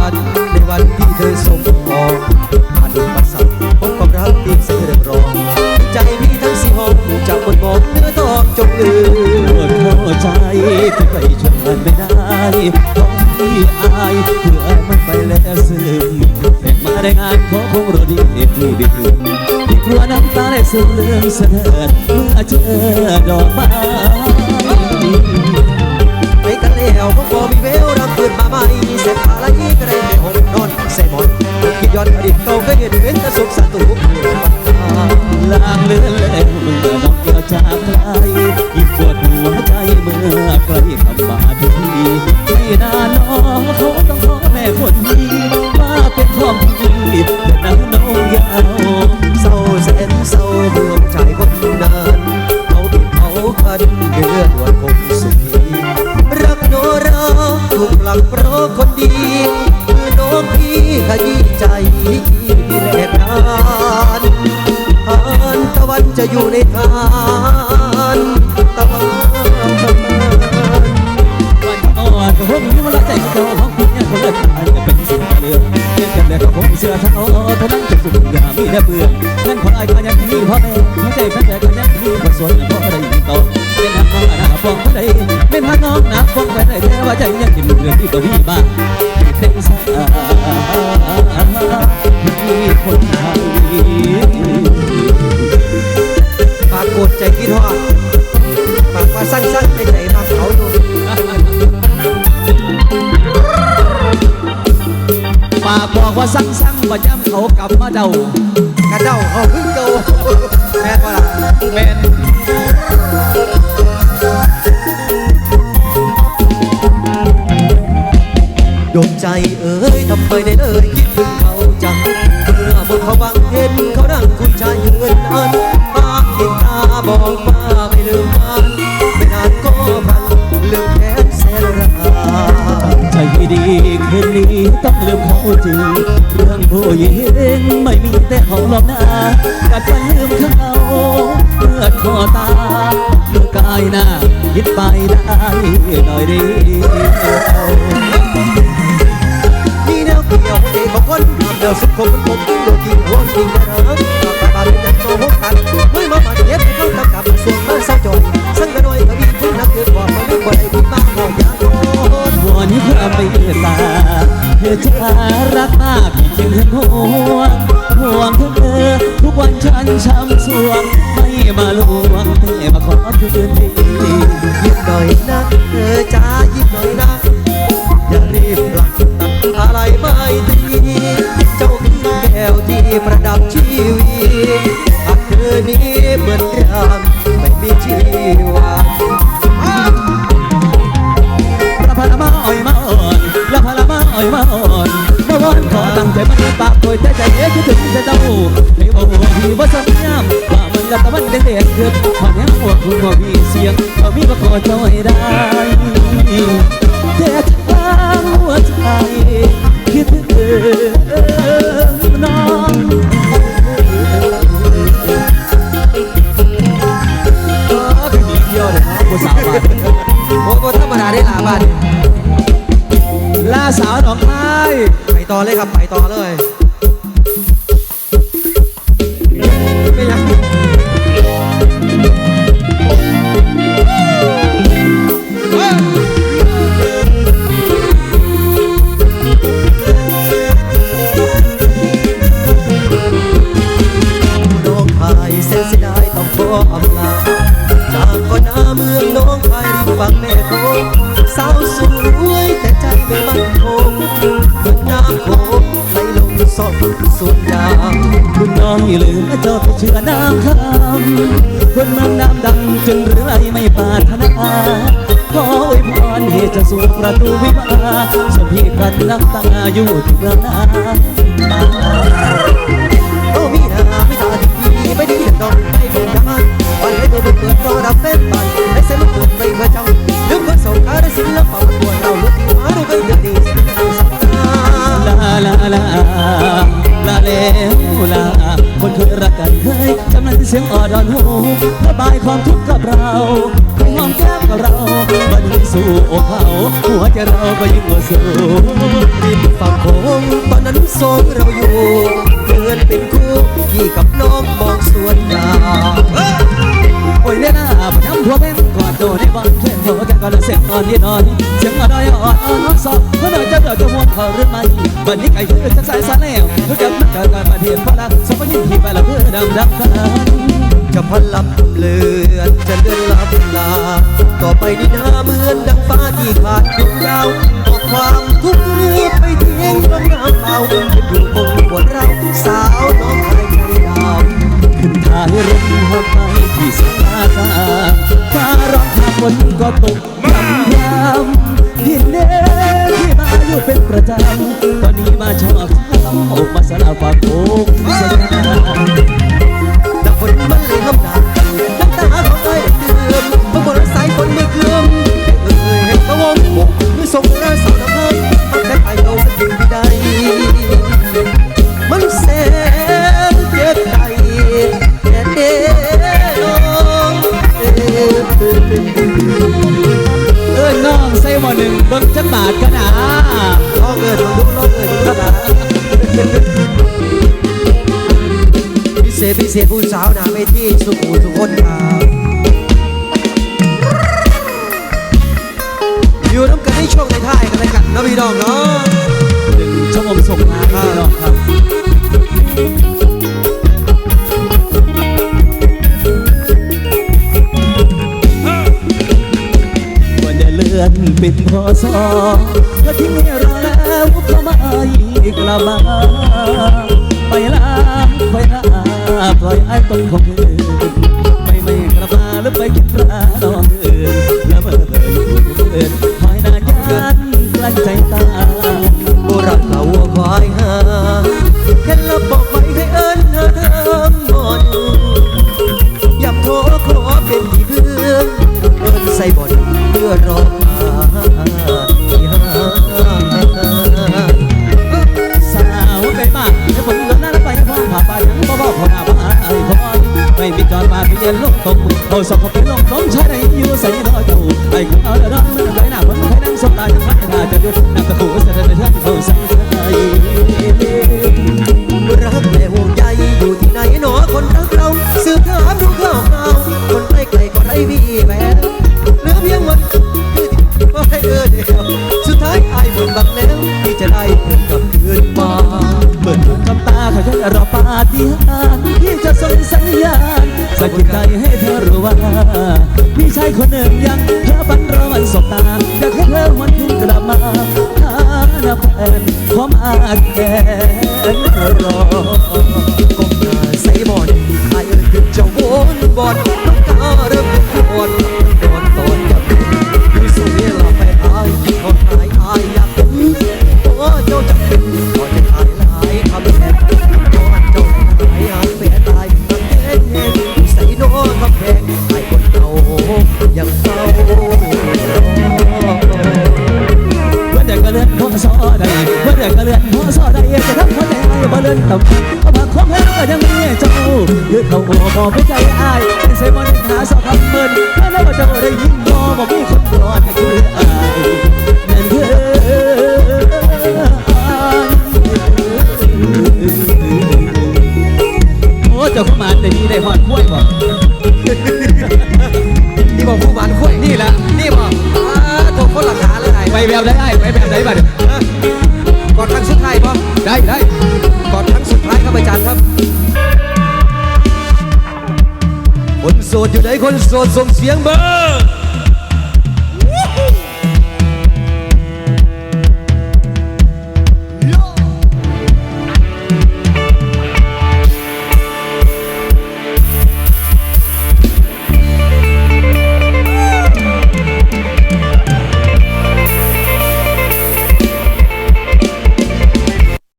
านในวันที่เธอสมปองผ่านอุปสรรคพบความรักที่เสื่อมรองใจพี่ทั้งสี่ห้องจากบนบอกเนื้อทองจงลืปวมดเข้าใจที่ไปชวนมันไม่ได้ต้องที่อายเพื่อมันไปแล้วซึมแต่มาได้งานขอคงรอดีที่ด้ถึงที่กลัวน้ำตาได้ซึมเลื่อนเสด็จเมื่อเจอดอกไม้ไปกันแล้วก็พอมี เวลรำคืนมาใหม่เสร็จอะไรกระได้แต่หงนอนใส่หมอนคิดย้อนอดีตเก่าก็เห็นเป็นแต่สุขสันตุกเพื่อนปัญหาลางเลือนแล้วเมื่อน้ ถูกหลักเพราะคนดีคือน้องพี่ให้ใจพี่แลกนานทานตะวันจะอยู่ในทานตะวันวันอ่อนกับผมนี่มันละใจเจ้าของคุณเนี่ยคนเละทางจะเป็นสิ่งเลือกเพียงกันแต่กับผมเสื้อทา คนไทยปากกดใจคิดฮอดปากว่าสั้นๆในใจมาเขาอยู่ฝากบอกว่าสั่งสั่งว่าย้ำเขากลับมาเดากระเด้าเขาพึ่งเก่าแม่นว่าล่ะแมนดวงใจเอ้ยทำไมได้เลย ไม่มีแต่เขาหรอกนะกัดฟันลืมเขาเลือดคอตาเมื่อกายหน้ายึดไปได้หน่อยดีมีแนวเกี่ยวเอกของคนทำแนวสุขของมันผมโดนกินหัวกินกระเริงปากปาเป็นอย่างโตหกกันเมื่อมาบาดเจ็บให้เขาตะกับส่วนมาเศร้าจอยสังกระโดยกระบี่คุณนักเกิดว่ามันไม่ควรได้บุญมากหน่อยอย่าโตวนให้ความเมตตาเธอจะรักมากจึงห็นห่ว ห่วงเธอ ทุกวันฉันช้ำสวง ไม่มาลวงแต่มาขอคืนดียิ้มหน่อยนะเธอจ้ายิ้มหน่อยนะ อย่ารีบหลักตัดอะไรไม่ดีเจ้าคือแก้วที่ประดับชีวิตหากเธอนี้เหมือนราง ให้บอกว่าพี่ว่าสัญญามว่ามันละตะวันเด็กเด็กเกิดพอแนวหัวคุณว่ามีเสียงว่ามีก็ขอจอยได้แต่ทางหัวใจคิดถึงน้องก็คือมีเดียวเลยเนาะผู้สาวบ้านโอ้โหธรรมดาได้หลาบ้านลาสาวดอกไม้ไปต่อเลยครับไปต่อเลย คุณน้องอย่าลืมเจ้าเชื่อน้ำคำคนเมืองน้ำดังจนเรือไรไม่ปาถนาขออวยพรให้เจะสู่ประตูวิวาสมพี่กันนับตาอยู่ที่เมืองนา สู่อกเขาหัวใจเราก็ยิ่งว่าสู้ริมฝั่งโค้งตอนนั้นสองเราอยู่เดินเป็นคู่พี่กับน้องมองสวนยางโอ้ยเล่ยนหน้าพน้ำทั่วแม่งกอดโดนในบ้านเพื่อนโทกันก่อนเสร็จนอนนี่นอนเสียงมาดออ่อนอ่อนสอบก็หน่อยจะเดือดจะมวนเขาหรือไม่วันนี้ไก่คือจะสายสาแล้วรู้จักนักการการประเทศพลังสมัยยิ่งที่ไปละเพื่อดำดับกัน จะพลับเลือนจะเดินลับลา ต่อไปนี้หน้าเหมือนดังฟ้าที่ขาดดวงดาวออกความทุกข์รีบไปเทิ้งลงน้ำเอาเป็นอยู่คงปวเราสาวน้องชายใจดาวขึ้นทางรถหัวไปที่สาลาฟ้าร้องข้าฝนก็ตกยำยำดินเนที่มาอยู่เป็นประจำตอนนี้มาชอบทำออกมาสลาฝากโค้ง เอิ้นน้องใส่หมอหนึ่งเบิ่งจักบาทกันนะลองเอิญมาดูลองเอิญดูนะพิเศษพิเศษผู้สาวหน้าเวทีสุขุทุกคนครับอยู่น้ำกันในช่วงในท้ายกันเลยกันนะพี่น้องเนาะ วันเลื่อนปิดพอสอก็ทิ้งเราแล้วก็มาอีกละมาไปลาไปลาปล่อยไอ้ตรงของเธอไม่ไม่กลับมาหรือไปกินปลาตอนเดินแล้วเมื่อเธออยู่เดินคอยนานยันกลั้นใจตา ไปนั่งสบตาจะพัฒนาจะหยุดนั่งตะกูเสด็จเถิดเขาใส่ใส่รักแต่ห่วงใยอยู่ที่ไหนหนอคนรักเราสืบถามดูข่าวข่าวคนใกล้ไกลก็ไรวีแววเหลือเพียงวันคือที่ว่าให้เออเดียวสุดท้ายอายหมดบังแล้วที่จะได้เธอกลับคืนมาเปิดคำตาเขาจะรอปาฏิหาริย์ที่จะส่งสัญญาณสะกิดใจ มีชายคนหนึ่งยังเธอฝันรอวันสบตาอยากให้เธอวันคืนกลับมาหาหน้าแฟนพร้อมอาแกนรอก้มหน้าใส่บอลอายเอินขึ้นจะวนบอลน้ำตาเริ่มปวด สมันหาสอบคำเมินแค่แล้วว่าเจ้าได้ยินบ่บอกมีคนรอดให้คืออายนั่นคือโอ้เจ้าขมานได้ดีได้หอดคุ้ยบ่นี่บอกผู้หวานคุ้ยนี่แหละนี่บอกอ่าตัวคนหลักฐานเลยไปแบบได้ไปแบบไหนบัดก่อนครั้งสุดท้ายป่ได้ได้ สดอยู่ไหนคนโสดส่งเสียงเบอร์